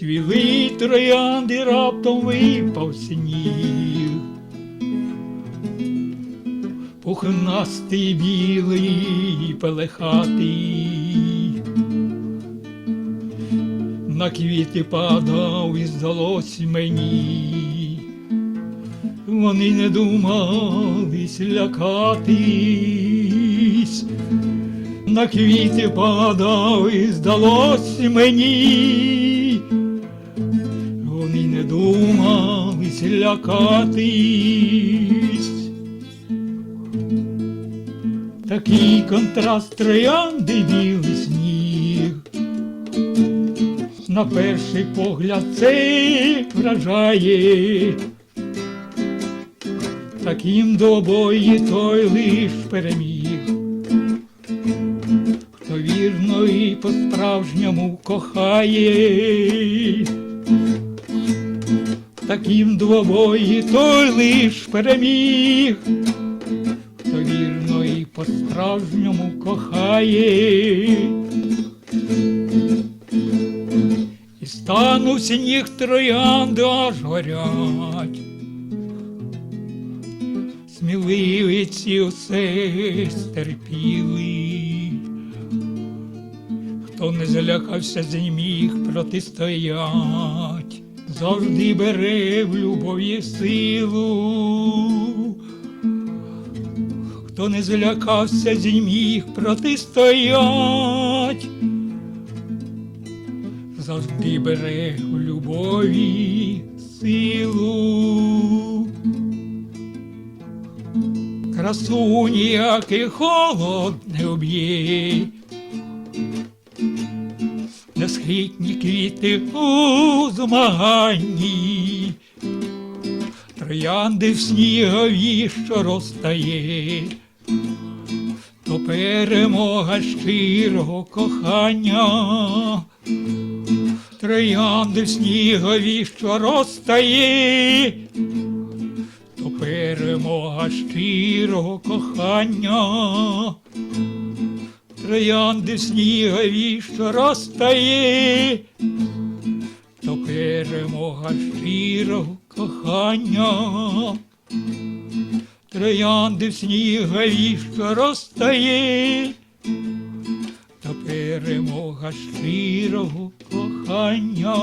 Цвіли троянди раптом випав сніг. Пухнастий білий пелехатий. На квіти падав і здалось мені. Вони не думались лякатись. На квіти падав і здалось мені. Вони не думались лякатись. Такий контраст троянди білий сніг. На перший погляд це вражає. Таким до обої той лиш переміг. Хто вірно і по-справжньому кохає, таким двобої той лиш переміг, хто вірно і по-справжньому кохає. І стану сніг троянди аж горять. Сміливиці усе стерпіли. Хто не залякався, зміг протистоять, завжди бере в любові силу. Хто не залякався, зміг протистоять, завжди бере в любові силу. Красу ніякий холод не об'є. Несхитні квіти у змаганні, троянди в снігові, що розтає, то перемога щирого кохання, троянди в снігові, що розтає, то перемога щирого кохання. Троянди снігові, що розтає, то перемога щирого кохання. Троянди снігові, що розтає, то перемога щирого кохання.